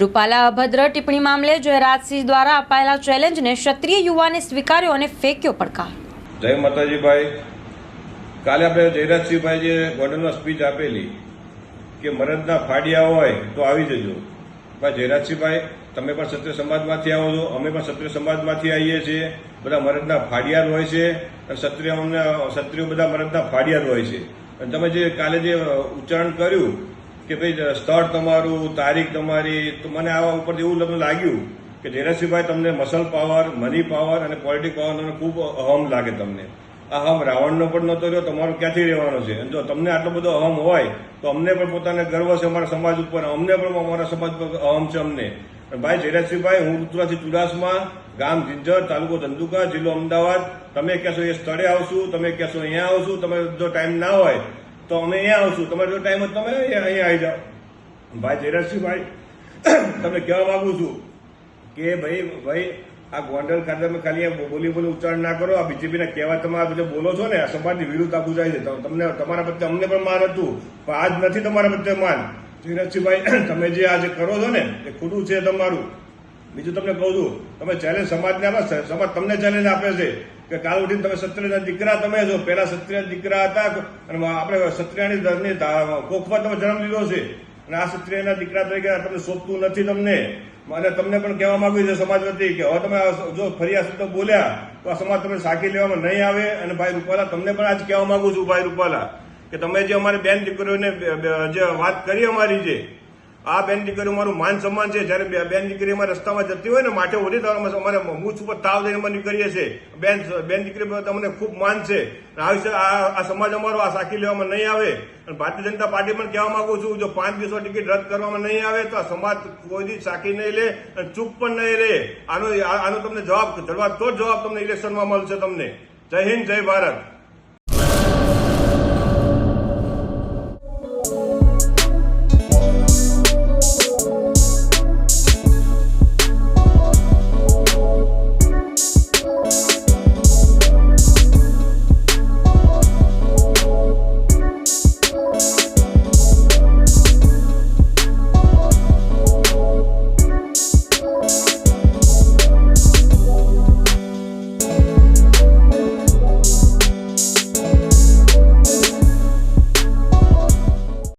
રૂપાલા અભદ્ર ટિપ્પણી મામલે જયરાજસિંહ દ્વારા અપાયેલા ચેલેન્જને ક્ષત્રિય યુવાને સ્વીકાર્યો અને ફેંક્યો પડકાર. જય માતાજીભાઈ. કાલે આપણે જયરાજસિંહભાઈ જે ગોંડલમાં સ્પીચ આપેલી કે મરદના ફાડિયા હોય તો આવી જજો. ભાઈ જયરાજસિંહભાઈ, તમે પણ ક્ષત્રિય સમાજમાંથી આવો છો, અમે પણ ક્ષત્રિય સમાજમાંથી આવીએ છીએ. બધા મરદના ફાડિયાર હોય છે અને ક્ષત્રિયોને ક્ષત્રિયો બધા મરદના ફાડિયાર હોય છે. અને તમે જે કાલે જે ઉચ્ચારણ કર્યું કે ભાઈ સ્થળ તમારું, તારીખ તમારી, તો મને આવા ઉપરથી એવું તમને લાગ્યું કે જયરાજસિંહભાઈ તમને મસલ પાવર, મની પાવર અને પોલિટિક પાવરનો ખૂબ અહમ લાગે તમને. આ અહમ રાવણનો પણ નહોતો રહ્યો, તમારો ક્યાંથી રહેવાનો છે? જો તમને આટલો બધો અહમ હોય, તો અમને પણ પોતાને ગર્વ છે અમારા સમાજ ઉપર અમને પણ અમારા સમાજ પર અહમ છે અમને. ભાઈ જયરાજસિંહભાઈ હું ઋતુરાથી ચુડાસમાં, ગામ જિંજર તાલુકો ધંધુકા, જિલ્લો અમદાવાદ, તમે કહેશો એ સ્થળે આવશું, તમે કહેશો અહીંયા આવશું, તમે જો ટાઈમ ના હોય તો અમે અહીંયા આવશું તમારો જો ટાઈમ તમે અહીંયા આવી જાઓ. ભાઈ જયરાજસિંહભાઈ તમને કહેવા માંગુ છું કે ભાઈ ભાઈ, આ ગોંડલ ખાતે તમે ખાલી બોલી બોલી ઉચ્ચારણ ના કરો. આ બીજેપીના કહેવા તમે આ બધે બોલો છો ને, આ સમાજની વિરુદ્ધ આખું જાય છે. તમને તમારા પ્રત્યે અમને પણ માન હતું, પણ આજ નથી તમારા પ્રત્યે માન. ધીરજસિંહભાઈ તમે જે આજે કરો છો ને, એ ખોટું છે તમારું. બીજું તમને કહું છું, તમે ચેલેન્જ સમાજને આપે સમાજ તમને ચેલેન્જ આપે છે કે કાલ ઉઠીને તમે ક્ષત્રિયના દીકરા તમે છો. પહેલા ક્ષત્રિય દીકરા હતા અને આપણે ક્ષત્રિયની ધરની કોખમાં તમે જન્મ લીધો છે. અને આ ક્ષત્રિયના દીકરા તરીકે તમને સોંપતું નથી તમને. અને તમને પણ કહેવા માંગુ છે સમાજ વતી કે હવે તમે જો ફરી આ શબ્દ બોલ્યા, તો આ સમાજ તમે સાકી લેવામાં નહીં આવે. અને ભાઈ રૂપાલા, તમને પણ આજ કહેવા માંગુ છું ભાઈ રૂપાલા, કે તમે જે અમારી બેન દીકરીઓને જે વાત કરી અમારી જે આ બેન દીકરીઓ મારું માન સન્માન છે. જ્યારે બેન દીકરી અમારે રસ્તામાં જતી હોય ને માટે ઓછી તો અમારે મૂછ ઉપર તાવ દઈને અમારી નીકળીએ છીએ. બેન બેન દીકરી તમને ખૂબ માન છે. અને આ સમાજ અમારો આ સાકી લેવામાં નહીં આવે. અને ભારતીય જનતા પાર્ટી પણ કહેવા માંગુ છું, જો પાંચ દિવસો ટિકિટ રદ કરવામાં નહીં આવે, તો આ સમાજ કોઈ સાકી નહીં લે અને ચૂપ પણ નહીં રહે. આનો આનો તમને જવાબ જવાબ તો જ જવાબ તમને ઇલેક્શનમાં મળશે તમને. જય હિન્દ, જય ભારત.